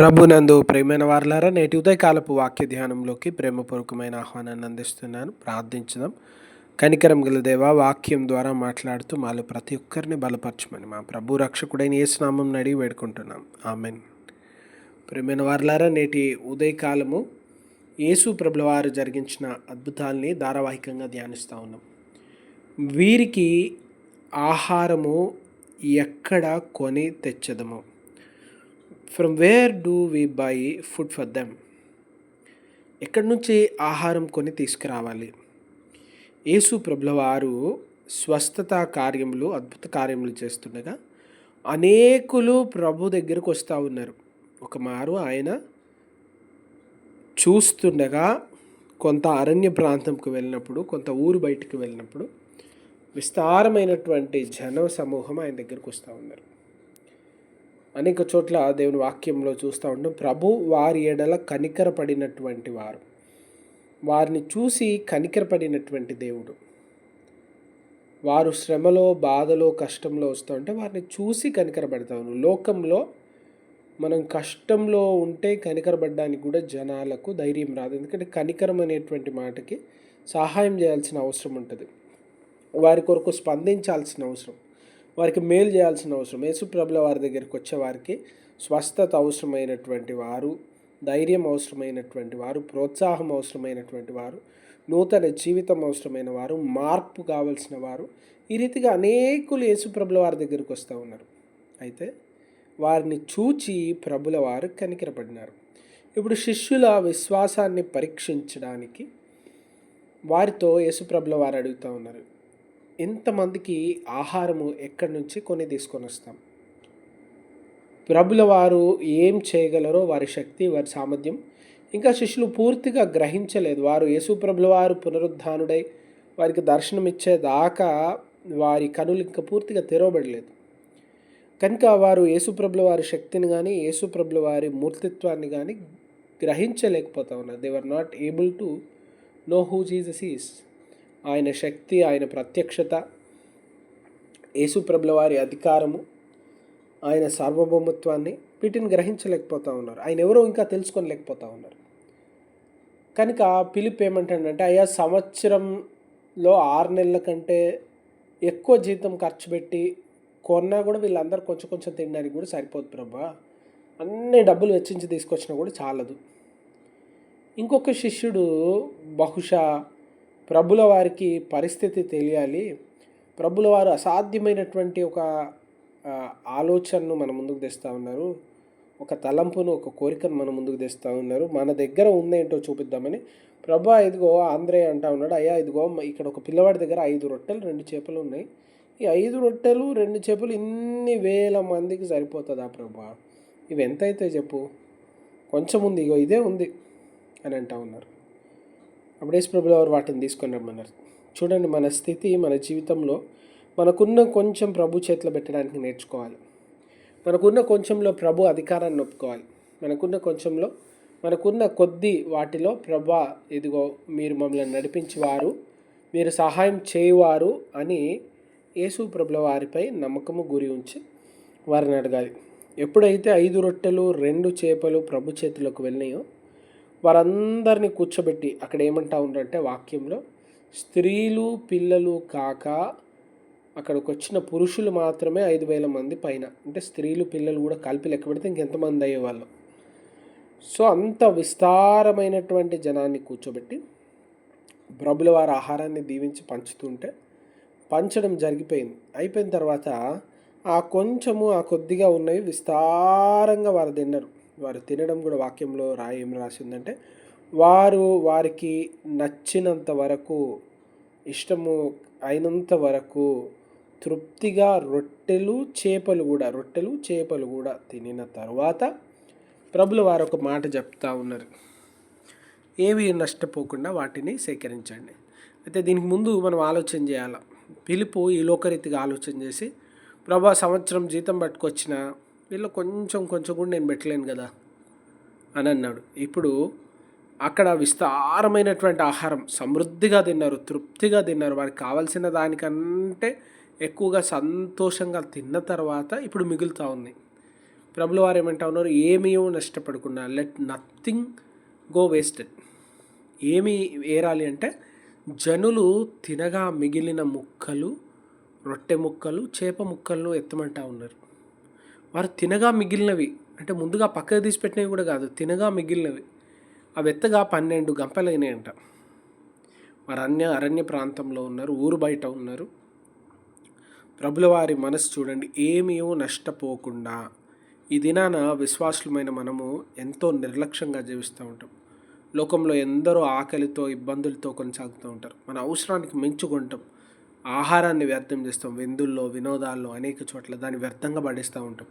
ప్రభునందు ప్రేమైన వారులారా నేటి ఉదయకాలపు వాక్య ధ్యానంలోకి ప్రేమపూర్వకమైన ఆహ్వానాన్ని అందిస్తున్నాను. ప్రార్థించడం కనికరం గల దేవ వాక్యం ద్వారా మాట్లాడుతూ మాలో ప్రతి ఒక్కరిని బలపరచమని మా ప్రభు రక్షకుడైన ఏ స్నామం అడిగి వేడుకుంటున్నాం. ఆమెన్. ప్రేమైన వారులారా నేటి ఉదయకాలము యేసు ప్రభుల వారు జరిగించిన అద్భుతాల్ని ధారావాహికంగా ధ్యానిస్తూ ఉన్నాం. వీరికి ఆహారము ఎక్కడ కొని తెచ్చదము? From where do we buy food for them ఎక్కడి నుంచి ఆహారం కొని తీసుకురావాలి? యేసు ప్రభుల వారు స్వస్థత కార్యములు అద్భుత కార్యములు చేస్తుండగా అనేకులు ప్రభు దగ్గరకు వస్తూ ఉన్నారు. ఒక మారు ఆయన చూస్తుండగా కొంత అరణ్య ప్రాంతంకు వెళ్ళినప్పుడు కొంత ఊరు బయటికి వెళ్ళినప్పుడు విస్తారమైనటువంటి జన సమూహం ఆయన దగ్గరకు వస్తూ ఉన్నారు. అనేక చోట్ల దేవుని వాక్యంలో చూస్తూ ఉంటాం ప్రభు వారి ఎడల కనికరపడినటువంటి వారు. వారిని చూసి కనికరపడినటువంటి దేవుడు. వారు శ్రమలో బాధలో కష్టంలో వస్తూ ఉంటే వారిని చూసి కనికరపడతాను లోకంలో మనం కష్టంలో ఉంటే కనికరపడడానికి కూడా జనాలకు ధైర్యం రాదు. ఎందుకంటే కనికరం అనేటువంటి మాటకి సహాయం చేయాల్సిన అవసరం ఉంటుంది. వారి కొరకు స్పందించాల్సిన అవసరం. వారికి మేలు చేయాల్సిన అవసరం. యేసుప్రభుల వారి దగ్గరికి వచ్చే వారికి స్వస్థత అవసరమైనటువంటి వారు ధైర్యం అవసరమైనటువంటి వారు ప్రోత్సాహం అవసరమైనటువంటి వారు నూతన జీవితం అవసరమైన వారు మార్పు కావలసిన వారు ఈ రీతిగా అనేకులు యేసుప్రభుల వారి దగ్గరికి వస్తూ ఉన్నారు. అయితే వారిని చూచి ప్రభుల వారు కనికరపడినారు. ఇప్పుడు శిష్యుల విశ్వాసాన్ని పరీక్షించడానికి వారితో యేసుప్రభుల వారు అడుగుతూ ఉన్నారు. ఎంతమందికి ఆహారము ఎక్కడి నుంచి కొని తీసుకొని వస్తాం? ప్రభుల వారు ఏం చేయగలరో వారి శక్తి వారి సామర్థ్యం. ఇంకా శిష్యులు పూర్తిగా గ్రహించలేదు. వారు యేసుప్రభుల వారు పునరుద్ధానుడై వారికి దర్శనం ఇచ్చేదాకా వారి కనులు ఇంకా పూర్తిగా తెరవబడలేదు. కనుక వారు యేసుప్రభుల వారి శక్తిని కానీ యేసుప్రభుల వారి మూర్తిత్వాన్ని కానీ గ్రహించలేకపోతా ఉన్నారు. They are not able to know who Jesus is ఆయన శక్తి ఆయన ప్రత్యక్షత యేసుప్రభుల వారి అధికారము ఆయన సార్వభౌమత్వాన్ని వీటిని గ్రహించలేకపోతూ ఉన్నారు. ఆయన ఎవరో ఇంకా తెలుసుకోలేకపోతూ ఉన్నారు. కనుక పిలుపు ఏమంటాడంటే అయ్యా సంవత్సరంలో ఆరు నెలల కంటే ఎక్కువ జీతం ఖర్చు పెట్టి కొన్నా కూడా వీళ్ళందరూ కొంచెం కొంచెం తినడానికి కూడా సరిపోదు ప్రభా. అన్ని డబ్బులు వెచ్చించి తీసుకొచ్చినా కూడా చాలదు. ఇంకొక శిష్యుడు బహుశా ప్రభుల వారికి పరిస్థితి తెలియాలి. ప్రభుల వారు అసాధ్యమైనటువంటి ఒక ఆలోచనను మన ముందుకు తెస్తూ ఉన్నారు. ఒక తలంపును ఒక కోరికను మన ముందుకు తెస్తూ ఉన్నారు. మన దగ్గర ఉందేంటో చూపిద్దామని. ప్రభా ఇదిగో ఆంధ్రే అంటా ఉన్నాడు. అయ్యా ఇదిగో ఇక్కడ ఒక పిల్లవాడి దగ్గర ఐదు రొట్టెలు రెండు చేపలు ఉన్నాయి. ఈ ఐదు రొట్టెలు రెండు చేపలు ఇన్ని వేల మందికి సరిపోతుందా ప్రభా? ఇవి ఎంత అయితే చెప్పు. కొంచెం ఉంది ఇగో ఇదే ఉంది అని అంటా ఉన్నారు. అమరేష్ ప్రభులు వారు వాటిని తీసుకొని రమ్మన్నారు. చూడండి మన స్థితి మన జీవితంలో మనకున్న కొంచెం ప్రభు చేతిలో పెట్టడానికి నేర్చుకోవాలి. మనకున్న కొంచెంలో ప్రభు అధికారాన్ని ఒప్పుకోవాలి మనకున్న కొంచెంలో మనకున్న కొద్ది వాటిలో ప్రభా ఇదిగో మీరు మమ్మల్ని నడిపించేవారు మీరు సహాయం చేయవారు అని యేసు ప్రభుల వారిపై నమ్మకము గురి ఉంచి వారిని అడగాలి. ఎప్పుడైతే ఐదు రొట్టెలు రెండు చేపలు ప్రభు చేతులకు వెళ్ళినాయో వారందరినీ కూర్చోబెట్టి అక్కడ ఏమంటా ఉన్నారంటే వాక్యంలో స్త్రీలు పిల్లలు కాక అక్కడికి వచ్చిన పురుషులు మాత్రమే ఐదు వేల మంది పైన. అంటే స్త్రీలు పిల్లలు కూడా కలిపి లెక్క పెడితే ఇంకెంతమంది అయ్యేవాళ్ళు? సో అంత విస్తారమైనటువంటి జనాన్ని కూర్చోబెట్టి ప్రభుల వారి ఆహారాన్ని దీవించి పంచుతుంటే పంచడం జరిగిపోయింది. అయిపోయిన తర్వాత ఆ కొంచెము ఆ కొద్దిగా ఉన్నవి విస్తారంగా వారు తిన్నారు. వారు తినడం కూడా వాక్యంలో రా ఏం రాసిందంటే వారు వారికి నచ్చినంత వరకు ఇష్టము అయినంత వరకు తృప్తిగా రొట్టెలు చేపలు కూడా రొట్టెలు చేపలు కూడా తినిన తర్వాత ప్రభులు వారు ఒక మాట చెప్తా ఉన్నారు. ఏవి నష్టపోకుండా వాటిని సేకరించండి. అయితే దీనికి ముందు మనం ఆలోచన చేయాలి? పిలుపు ఈ లోకరీతిగా ఆలోచన చేసి ప్రభా సంవత్సరం జీతం పట్టుకొచ్చిన వీళ్ళు కొంచెం కొంచెం కూడా నేను పెట్టలేను కదా అని అన్నాడు. ఇప్పుడు అక్కడ విస్తారమైనటువంటి ఆహారం సమృద్ధిగా తిన్నారు తృప్తిగా తిన్నారు. వారికి కావాల్సిన దానికంటే ఎక్కువగా సంతోషంగా తిన్న తర్వాత ఇప్పుడు మిగులుతూ ఉంది. ప్రభులు వారు ఏమంటా ఉన్నారు? ఏమీ నష్టపడకుండా లెట్ నథింగ్ గో వేస్టెడ్ ఏమి ఏరాలి అంటే జనులు తినగా మిగిలిన ముక్కలు రొట్టె ముక్కలు చేప ముక్కలను ఎత్తమంటా ఉన్నారు. వారు తినగా మిగిలినవి. అంటే ముందుగా పక్కకు తీసి పెట్టినవి కూడా కాదు తినగా మిగిలినవి. అవి ఎత్తగా పన్నెండు గంపలైనాయంట. వారు అన్య అరణ్య ప్రాంతంలో ఉన్నారు ఊరు బయట ఉన్నారు. ప్రభుల వారి మనసు చూడండి ఏమీ నష్టపోకుండా ఈ దినాన విశ్వాసులమైన మనము ఎంతో నిర్లక్ష్యంగా జీవిస్తూ ఉంటాం. లోకంలో ఎందరో ఆకలితో ఇబ్బందులతో కొనసాగుతూ ఉంటారు. మన అవసరానికి మించుకుంటాం. ఆహారాన్ని వ్యర్థం చేస్తాం. విందుల్లో వినోదాల్లో అనేక చోట్ల దాన్ని వ్యర్థంగా పడేస్తూ ఉంటాం.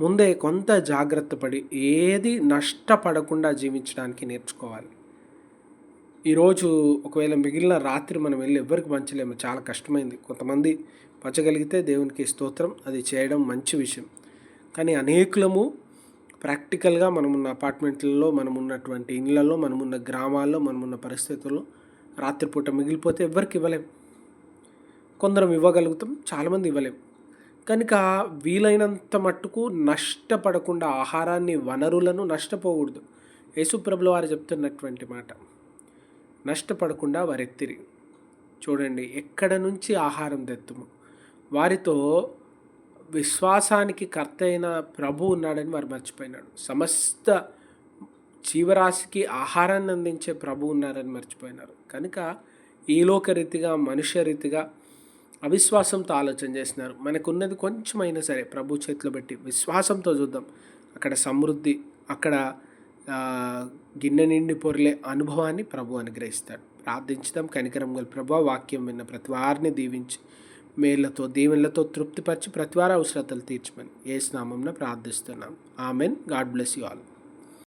ముందే కొంత జాగ్రత్త పడి ఏది నష్టపడకుండా జీవించడానికి నేర్చుకోవాలి. ఈరోజు ఒకవేళ మిగిలిన రాత్రి మనం వెళ్ళి ఎవ్వరికి పంచలేము. చాలా కష్టమైంది. కొంతమంది పంచగలిగితే దేవునికి స్తోత్రం. అది చేయడం మంచి విషయం. కానీ అనేకులము ప్రాక్టికల్గా మనమున్న అపార్ట్మెంట్లలో మనమున్నటువంటి ఇళ్ళల్లో మనమున్న గ్రామాల్లో మనమున్న పరిస్థితుల్లో రాత్రిపూట మిగిలిపోతే ఎవ్వరికి ఇవ్వలేము కొందరం ఇవ్వగలుగుతాం చాలామంది ఇవ్వలేం. కనుక వీలైనంత మట్టుకు నష్టపడకుండా ఆహారాన్ని వనరులను నష్టపోకూడదు. యేసుప్రభుల వారు చెప్తున్నటువంటి మాట. నష్టపడకుండా వారెత్తిరి. చూడండి ఎక్కడ నుంచి ఆహారం తెత్తుము? వారితో విశ్వాసానికి కర్త అయిన ప్రభు ఉన్నాడని వారు మర్చిపోయినాడు. సమస్త జీవరాశికి ఆహారాన్ని అందించే ప్రభు ఉన్నారని మర్చిపోయినారు. కనుక ఈలోక రీతిగా మనుష్య రీతిగా అవిశ్వాసంతో ఆలోచన చేసినారు మనకున్నది కొంచెమైనా సరే ప్రభు చేతిలో పెట్టి విశ్వాసంతో చూద్దాం. అక్కడ సమృద్ధి అక్కడ గిన్నె నిండి పొరలే అనుభవాన్ని ప్రభు అనుగ్రహిస్తాడు. ప్రార్థించడం కనికరం గల ప్రభు వాక్యం విన్న ప్రతి వారిని దీవించి మేళ్ళతో దీవెనలతో తృప్తిపరిచి ప్రతివార అవసరతలు తీర్చమని ఏ స్నామంలో ప్రార్థిస్తున్నాం. Amen. God bless you all.